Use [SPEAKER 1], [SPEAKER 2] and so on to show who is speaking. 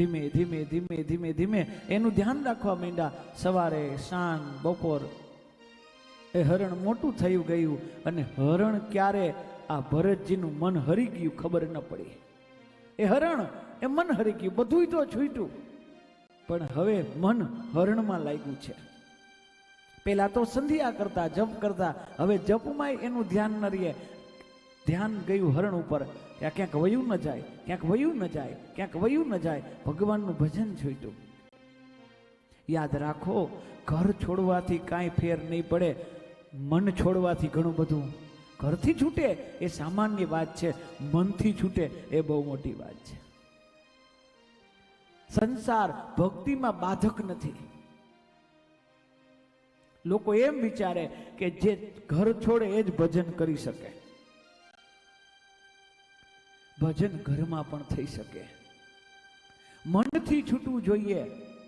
[SPEAKER 1] ધીમે ધીમે ધીમે ધીમે ધીમે. એનું ધ્યાન રાખવા માંડ્યા સવારે, સાંજ, બપોર. એ હરણ મોટું થયું ગયું અને હરણ ક્યારે આ ભરતજીનું મન હરી ગયું ખબર ન પડી. એ હરણ, એ મન હરી ગયું બધું તો છૂટ્યું. પણ હવે મન હરણમાં લાગ્યું છે. પેલા તો સંધ્યા કરતા, જપ કરતા, હવે જપમાં એનું ધ્યાન ન રહે ધ્યાન ગયું હરણ ઉપર, ત્યાં ક્યાંક વયું ન જાય, ક્યાંક વયું ન જાય, ક્યાંક વયું ન જાય, ભગવાનનું ભજન જોઈતું યાદ રાખો, ઘર છોડવાથી કાંઈ ફેર નહીં પડે, મન છોડવાથી ઘણું બધું. ઘરથી છૂટે એ સામાન્ય વાત છે, મનથી છૂટે એ બહુ મોટી વાત છે. સંસાર ભક્તિમાં બાધક નથી. લોકો એમ વિચારે કે જે ઘર છોડે એ જ ભજન કરી શકે. ભજન ઘરમાં પણ થઈ શકે. મનથી છૂટવું જોઈએ.